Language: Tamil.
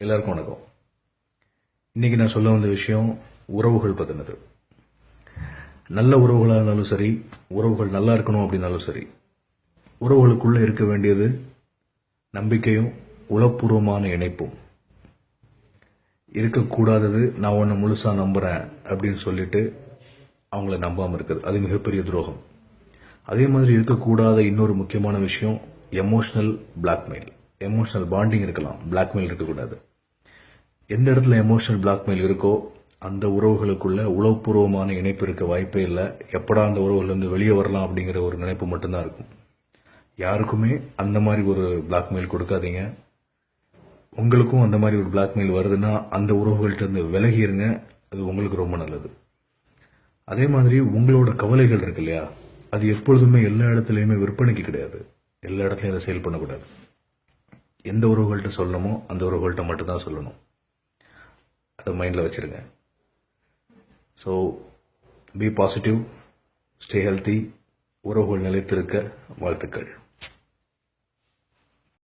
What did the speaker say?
எல்லாருக்கும் வணக்கம். இன்னைக்கு நான் சொல்ல வந்த விஷயம் உறவுகள் பற்றினது நல்ல உறவுகளாக இருந்தாலும் சரி உறவுகள் நல்லா இருக்கணும் அப்படின்னாலும் சரி உறவுகளுக்குள்ளே இருக்க வேண்டியது நம்பிக்கையும் உளப்பூர்வமான இணைப்பும். இருக்கக்கூடாதது நான் உன்னை முழுசாக நம்புகிறேன் அப்படின்னு சொல்லிட்டு அவங்கள நம்பாமல் இருக்குது அது மிகப்பெரிய துரோகம். அதே மாதிரி இருக்கக்கூடாத இன்னொரு முக்கியமான விஷயம் எமோஷனல் பிளாக்மெயில் எமோஷனல் பாண்டிங் இருக்கலாம் பிளாக்மெயில் இருக்கக்கூடாது. எந்த இடத்துல எமோஷனல் பிளாக்மெயில் இருக்கோ அந்த உறவுகளுக்குள்ள உளவுபூர்வமான இணைப்பு இருக்க வாய்ப்பே இல்லை. எப்படா அந்த உறவுகள்லேருந்து வெளியே வரலாம் அப்படிங்கிற ஒரு நினைப்பு மட்டும்தான் இருக்கும். யாருக்குமே அந்த மாதிரி ஒரு பிளாக்மெயில் கொடுக்காதீங்க. உங்களுக்கும் அந்த மாதிரி ஒரு பிளாக்மெயில் வருதுன்னா அந்த உறவுகள்கிட்டருந்து இருந்து விலகி இருங்க அது உங்களுக்கு ரொம்ப நல்லது. அதே மாதிரி உங்களோட கவலைகள் இருக்கு இல்லையா? அது எப்பொழுதுமே எல்லா இடத்துலையுமே விற்பனைக்கு கிடையாது. எல்லா இடத்துலையும் அதை சேல் பண்ணக்கூடாது. எந்த உறவுகள்கிட்ட சொல்லணுமோ அந்த உறவுகள்கிட்ட மட்டும்தான் சொல்லணும். அதை மைண்டில் வச்சுருங்க. So be positive stay healthy உறவுகள் நிலைத்திருக்க வாழ்த்துக்கள்.